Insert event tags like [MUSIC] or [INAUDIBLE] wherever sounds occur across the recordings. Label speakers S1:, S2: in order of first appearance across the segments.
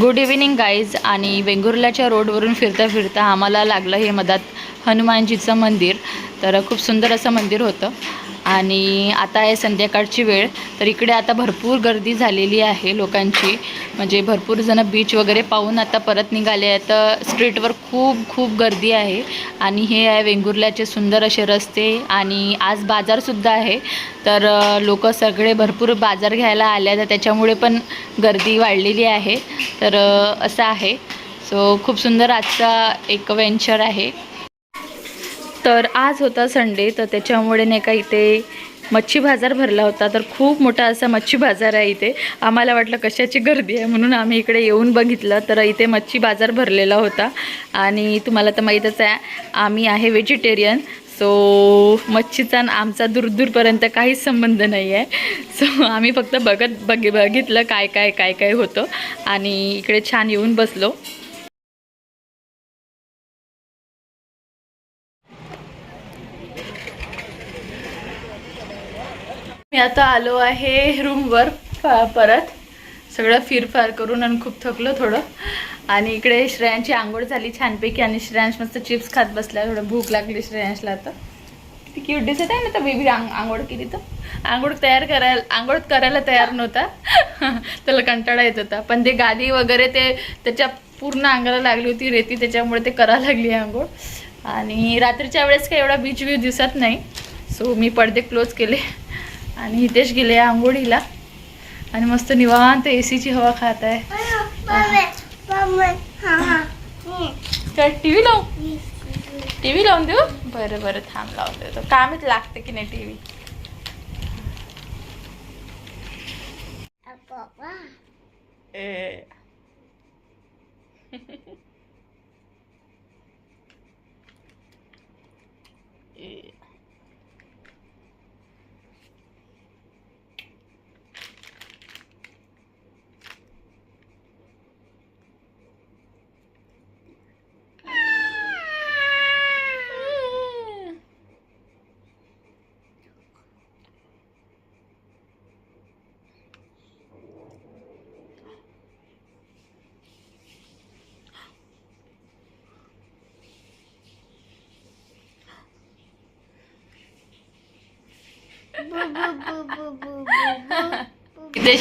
S1: Good evening guys आणि वेंगुर्ल्याच्या रोडवरून फिरता फिरता आम्हाला लागलं हे मधात हनुमानजीचं मंदिर. तर खूप सुंदर असं मंदिर होतं. आणि आता आहे संध्याकाळची वेळ. तर इकडे आता भरपूर गर्दी झालेली आहे लोकांची. म्हणजे भरपूर जणं बीच वगैरे पाहून आता परत निघाले आहेत. तर स्ट्रीटवर खूप खूप गर्दी आहे. आणि हे आहे वेंगुर्ल्याचे सुंदर असे रस्ते आणि आज बाजारसुद्धा आहे. तर लोक सगळे भरपूर बाजार घ्यायला आले तर त्याच्यामुळे पण गर्दी वाढलेली आहे. तर असं आहे. सो खूप सुंदर आजचा एक वेंचर आहे. तर आज होता संडे तर त्याच्यामुळे नाही का इथे मच्छी बाजार भरला होता. तर खूप मोठा असा मच्छी बाजार आहे इथे. आम्हाला वाटलं कशाची गर्दी आहे म्हणून आम्ही इकडे येऊन बघितलं. तर इथे मच्छी बाजार भरलेला होता. आणि तुम्हाला तर माहीतच आहे आम्ही आहे व्हेजिटेरियन. सो मच्छीचा आमचा आमचा दूरदूरपर्यंत काहीच संबंध नाही आहे. [LAUGHS] सो आम्ही फक्त बघत बघ बघितलं काय काय काय काय होतं. आणि इकडे छान येऊन बसलो. मी आता आलो आहे रूमवर परत. सगळं फिरफार करून आणि खूप थकलो थोडं. आणि इकडे श्रेयांची आंघोळ झाली छानपैकी आणि श्रेयांश मस्त चिप्स खात बसला. थोडं भूक लागली श्रेयांशला आता. ती क्यूट दिसत आहे ना तर बेबी आंग आंघोळ केली तर? आंघोळ तयार करायला आंघोळ करायला तयार नव्हता. [LAUGHS] त्याला कंटाळा येत होता. पण ते गादी वगैरे ते त्याच्या पूर्ण अंगाला लागली होती रेती त्याच्यामुळे ते करायला लागली आंघोळ. आणि रात्रीच्या वेळेस काही एवढा बीच व्ह्यू दिसत नाही. सो मी पडदे क्लोज केले. आणि हितेश गेले आंघोळीला. आणि मस्त निवांत ए सीची हवा खात आहे. तर टी व्ही लावू? टी व्ही लावून देऊ? बरं बरं थांब लावून देतो कामच लागते की नाही टी व्ही ए. [LAUGHS]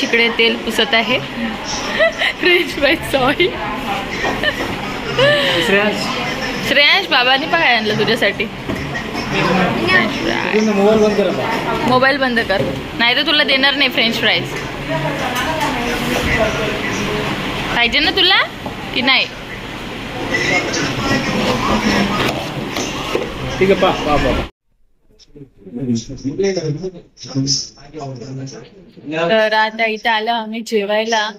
S1: इकडे तेल पुसत आहे. French fries sorry
S2: Shreyansh.
S1: Shreyansh बाबांनी पण काय आणलं तुझ्यासाठी?
S2: मोबाईल बंद करा बा.
S1: मोबाईल बंद कर. नाही तर तुला देणार नाही फ्रेंच फ्राईज पाहिजे ना तुला? की नाही?
S2: ठीक आहे पा.
S1: तर आता इथं आलं आम्ही जेवायला.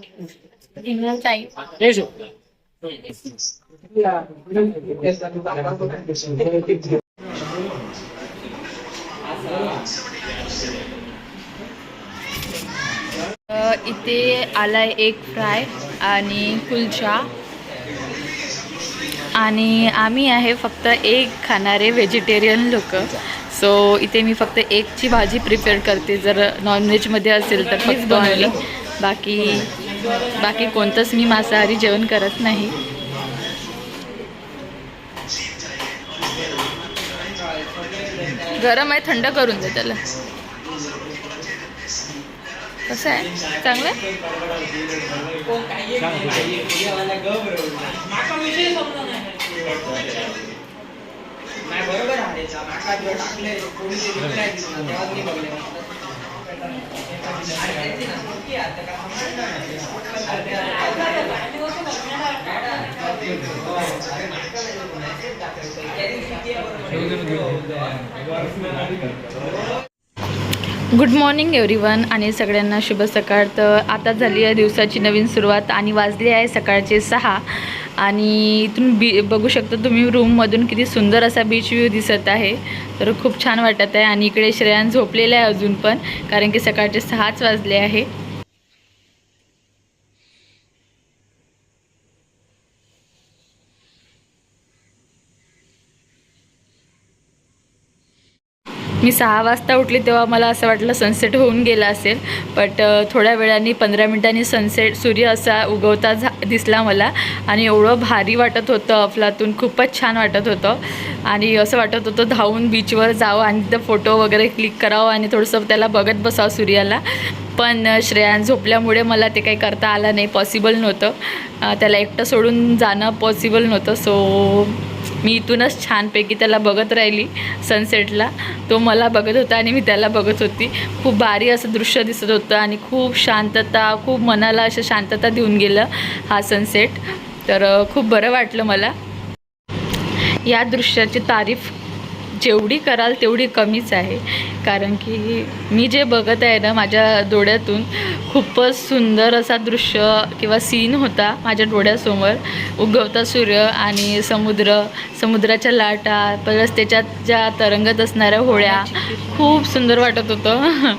S1: इथे आलाय एक फ्राय आणि कुलचा. आणि आम्ही आहे फक्त एक खाणारे व्हेजिटेरियन लोक. सो इथे मी फक्त एकची भाजी प्रिपेअर करते. जर नॉनव्हेजमध्ये असेल तर फक्त बनवली बाकी बाकी कोणतंच मी मांसाहारी जेवण करत नाही. गरम आहे थंड करून दे त्याला. कसं आहे? चांगलं आहे? गुड मॉर्निंग एव्हरीवन आणि सगळ्यांना शुभ सकाळ. तर आता झाली आहे दिवसाची नवीन सुरुवात आणि वाजले आहे सकाळचे सहा. आणि इथून बी बघू शकता तुम्ही रूममधून किती सुंदर असा बीच व्ह्यू दिसत आहे. तर खूप छान वाटत आहे. आणि इकडे श्रेयान झोपलेलं आहे अजून पण कारण की सकाळचे सहाच वाजले आहे. मी सहा वाजता उठली तेव्हा मला असं वाटलं सनसेट होऊन गेला असेल बट थोड्या वेळाने पंधरा मिनिटांनी सनसेट सूर्य असा उगवता झा दिसला मला आणि एवढं भारी वाटत होतं अफलातून खूपच छान वाटत होतं. आणि असं वाटत होतं धावून बीचवर जावं आणि तिथं फोटो वगैरे क्लिक करावं आणि थोडंसं त्याला बघत बसावं सूर्याला. पण श्रेयान झोपल्यामुळे मला ते काही करता आलं नाही पॉसिबल नव्हतं. त्याला एकटं सोडून जाणं पॉसिबल नव्हतं सो मी इथूनच छानपैकी त्याला बघत राहिली सनसेटला तो मला बघत होता आणि मी त्याला बघत होती. खूप भारी असं दृश्य दिसत होतं आणि खूप शांतता खूप मनाला असं शांतता देऊन गेलं हा सनसेट तर खूप बरं वाटलं मला. या दृश्याची तारीफ जेवढी कराल तेवढी कमीच आहे. कारण की मी जे बघत आहे ना माझ्या डोळ्यातून खूपच सुंदर असा दृश्य किंवा सीन होता माझ्या डोळ्यासमोर. उगवता सूर्य आणि समुद्र समुद्राच्या लाटा प्लस त्याच्यात ज्या तरंगत असणाऱ्या होळ्या खूप सुंदर वाटत होतं.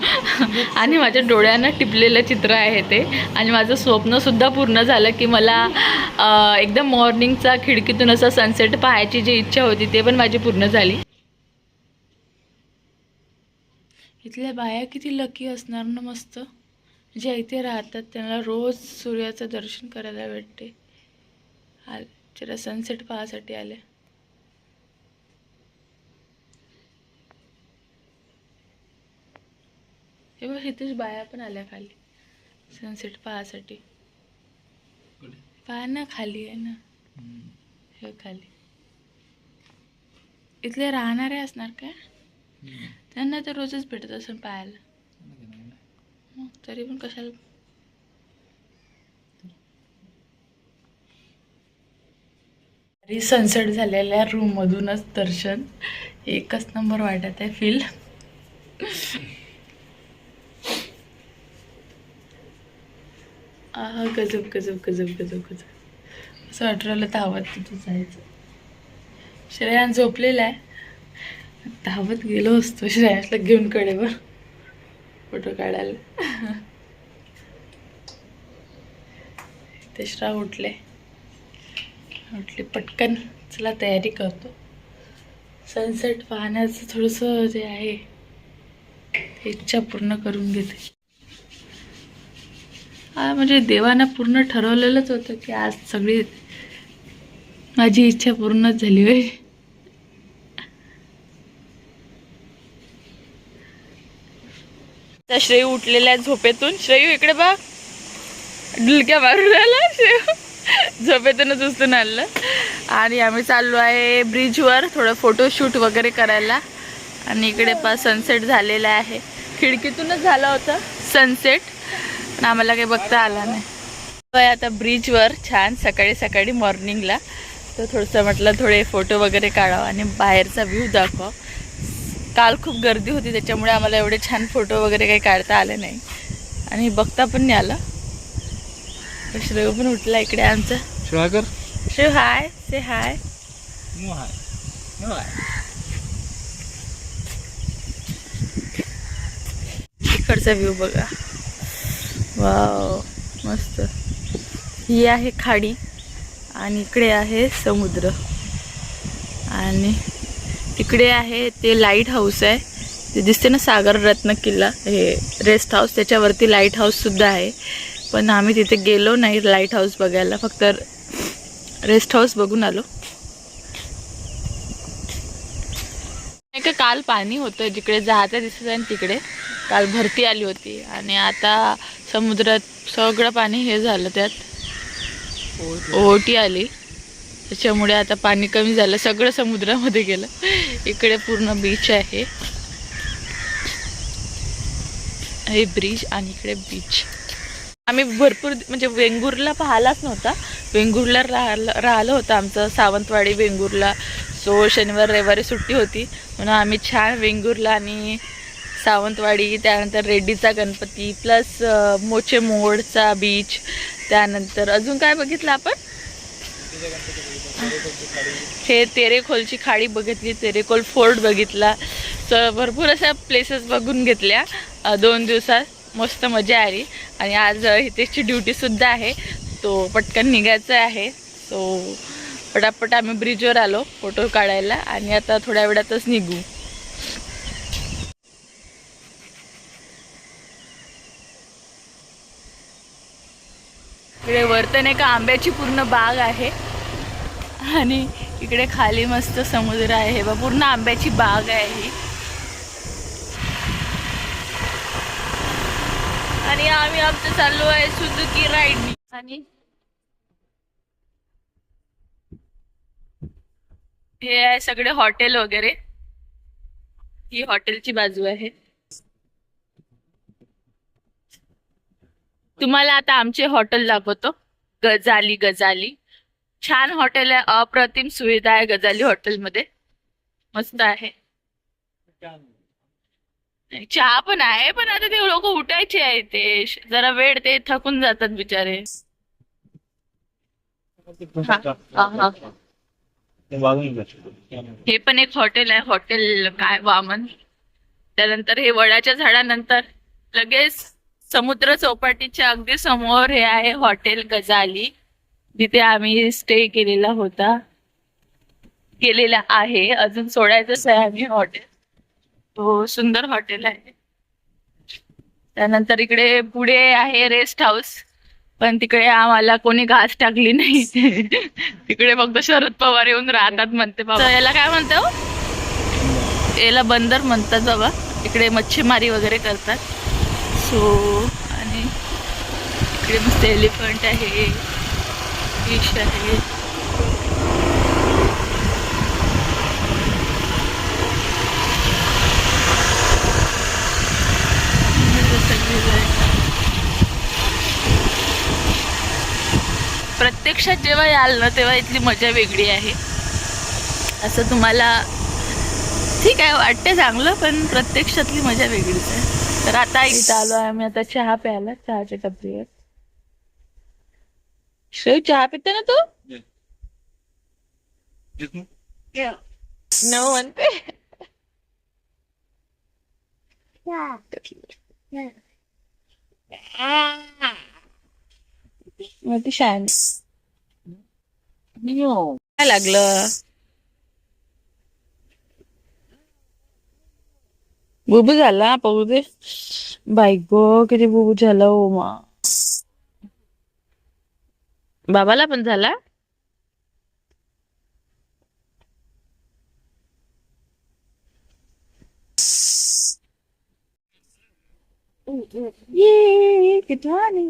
S1: आणि माझ्या डोळ्यांना टिपलेलं चित्र आहे ते. आणि माझं स्वप्नसुद्धा पूर्ण झालं की मला एकदम मॉर्निंगचा खिडकीतून असा सनसेट पाहायची जी इच्छा होती ते पण माझी पूर्ण झाली. इथल्या बाया किती लकी असणार ना मस्त. ज्या इथे राहतात त्यांना रोज सूर्याचं दर्शन करायला भेटते. आल जरा सनसेट पाहासाठी आले. हे बघ इथेच बाया पण आल्या खाली. सनसेट पाहासाठी. पहा ना खाली आहे ना. हे खाली. इथले राहणारे असणार काय? त्यांना तर रोजच भेटत असं पाहायला. मग तरी पण कशाला? सनसेट झालेल्या रूममधूनच दर्शन. एकच नंबर वाटत आहे फील आहा गजब गजब गजब गजब गजब. असं वाटलं राहिलं धावत तिथं जायचं. श्रेयान झोपलेला आहे. धावत गेलो असतो श्रेयासला घेऊन कडेवर. फोटो काढायला. ते श्राव उठले. उठले पटकन चला तयारी करतो. सनसेट पाहण्याचं थोडंसं जे आहे ते इच्छा पूर्ण करून घेते. हा म्हणजे देवानं पूर्ण ठरवलेलंच होतं की आज सगळी माझी इच्छा पूर्णच झाली होय. आता श्रेय उठलेल्या आहे झोपेतून. श्रेयू इकडे बघ. डुलक्या मारून आला श्रेयू. झोपेतूनच उचलून आणलं. आणि आम्ही चाललो आहे ब्रिजवर थोडं फोटोशूट वगैरे करायला. आणि इकडे पा सनसेट झालेला आहे. खिडकीतूनच झालं होतं सनसेट पण आम्हाला काही बघता आला नाही. आता ब्रिजवर छान सकाळी सकाळी मॉर्निंगला तर थोडंसं म्हटलं थोडे फोटो वगैरे काढावं आणि बाहेरचा व्ह्यू दाखवा. काल खूप गर्दी होती त्याच्यामुळे आम्हाला एवढे छान फोटो वगैरे काही काढता आले नाही. आणि बघता पण नाही आलं. श्रेय पण उठला इकडे आमचा.
S2: शिवाकर
S1: श्रेय हाय. से हाय
S2: नो हाय नो हाय
S1: इकडचा व्ह्यू बघा. वाव मस्त. ही आहे खाडी आणि इकडे आहे समुद्र. आणि तिकडे आहे ते लाइट हाऊस आहे. ते दिसते ना सागर रत्न किल्ला हे रेस्ट हाऊस त्याच्यावरती लाइट हाऊससुद्धा आहे. पण आम्ही तिथे गेलो नाही लाइट हाऊस बघायला. फक्त रेस्ट हाऊस बघून आलो. नाही का काल पाणी होतं जिकडे जहाजा दिसत आहे ना तिकडे. काल भरती आली होती. आणि आता समुद्रात सगळं पाणी हे झालं त्यात. ओहोटी आली. त्याच्यामुळे आता पाणी कमी झालं. सगळं समुद्रामध्ये गेलं. इकडे पूर्ण बीच आहे. हे ब्रिज आणि इकडे बीच आम्ही भरपूर म्हणजे वेंगुर्ला पाहिलाच नव्हता. वेंगुर्ला राहिलं राहिलं होतं आमचं. सावंतवाडी वेंगुर्ला. सो शनिवार रविवारी सुट्टी होती. म्हणून आम्ही छान वेंगुर्ला आणि सावंतवाडी त्यानंतर रेड्डीचा गणपती प्लस मोचे मोडचा बीच त्यानंतर अजून काय बघितलं आपण? हे तेरेखोलची खाडी बघितली तेरेखोल फोर्ट बघितला. तर भरपूर अशा प्लेसेस बघून घेतल्या. दोन दिवसात. मस्त मजा आली. आणि आज हितेशची ड्युटीसुद्धा आहे. तो पटकन निघायचं आहे. सो पटापट आम्ही ब्रिजवर आलो फोटो काढायला. आणि आता थोड्या वेळातच निघू. इकडे वरतन एका आंब्याची पूर्ण बाग आहे. आणि इकडे खाली मस्त समुद्र आहे. बा पूर्ण आंब्याची बाग आहे ही. आणि आम्ही आमचं चाललो आहे सुजुकी राईड आणि हे आहे सगळे हॉटेल वगैरे. ही हॉटेलची बाजू आहे. तुम्हाला आता आमचे हॉटेल दाखवतो. गजाली गजाली. छान हॉटेल आहे. अप्रतिम सुविधा आहे गजाली हॉटेलमध्ये. मस्त आहे. चहा पण आहे पण आता ते लोक उठायचे आहे ते. जरा वेळ ते थकून जातात बिचारे. हे पण एक हॉटेल आहे. हॉटेल काय वामन. त्यानंतर हे वडाच्या झाडानंतर लगेच समुद्र चौपाटीच्या अगदी समोर हे आहे हॉटेल गजाली. जिथे आम्ही स्टे केलेला होता. केलेला आहे. अजून सोडायचंच आहे आम्ही हॉटेल. हो सुंदर हॉटेल आहे. त्यानंतर इकडे पुढे आहे रेस्ट हाऊस पण तिकडे आम्हाला कोणी घास टाकली नाही. तिकडे फक्त शरद पवार येऊन राहतात म्हणते बाबा. याला काय म्हणतो? याला बंदर म्हणतात बाबा. इकडे मच्छीमारी वगैरे करतात. सो आणि इकडे मस्त एलिफंट आहे. फिश आहे. आहे. प्रत्यक्षात जेव्हा याल ना तेव्हा इथली मजा वेगळी आहे. असं तुम्हाला ठीक आहे वाटते चांगलं पण प्रत्यक्षातली मजा वेगळीच आहे. तर आता इथं आलो आहे आम्ही आता चहा प्यायला चहाच्या टपरीवर श्रेय चहा पिते ना तू? न म्हणते मग ती शान. काय लागलं? बुबू झाला पाहू दे बाई गो किती बुबू झाला ओ मा. बाबाला पण झाला? ये किती आणि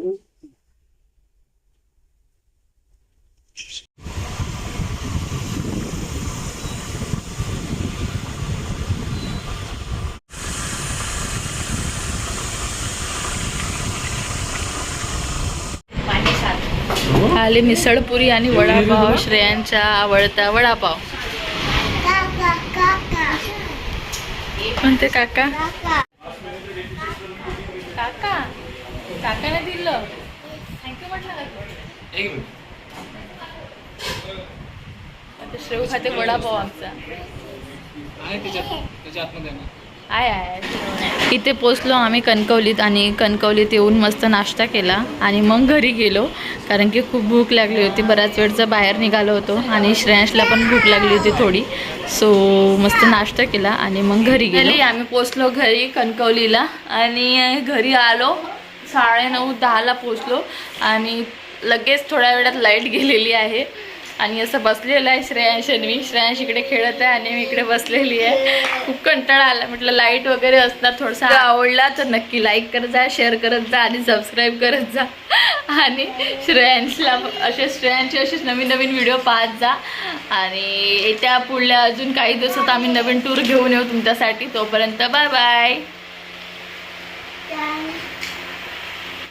S1: आले मिसळपुरी आणि वडापाव श्रेयांचा आवडता वडापाव. म्हणते काका? काका? काकाने दिलं. थँक्यू म्हटलं. आता श्रेव खाते वडापाव आमचा. आहे आहे इथे पोचलो आम्ही कणकवलीत आणि कणकवलीत येऊन मस्त नाश्ता केला आणि मग घरी गेलो. कारण की खूप भूक लागली होती. बऱ्याच वेळचं बाहेर निघालो होतो आणि श्रेयांशला पण भूक लागली होती थोडी. सो मस्त नाश्ता केला आणि मग घरी गेलो. आम्ही पोचलो घरी कणकवलीला आणि घरी आलो. साडे नऊ दहाला पोचलो आणि लगेच थोड्या वेळात लाइट गेलेली आहे. आणि असं बसलेलं आहे श्रेयांश मी श्रेयांश इकडे खेळत आहे आणि मी इकडे बसलेली आहे. खूप कंटाळा आला. म्हटलं लाइट वगैरे असतात थोडासा आवडला तर नक्की लाईक करत जा शेअर करत जा आणि सबस्क्राईब करत जा. आणि श्रेयांशला असे श्रेयांचे असेच नवीन नवीन व्हिडिओ पाहत जा. आणि येत्या पुढल्या अजून काही दिवसात आम्ही नवीन टूर घेऊन येऊ तुमच्यासाठी. तोपर्यंत बाय बाय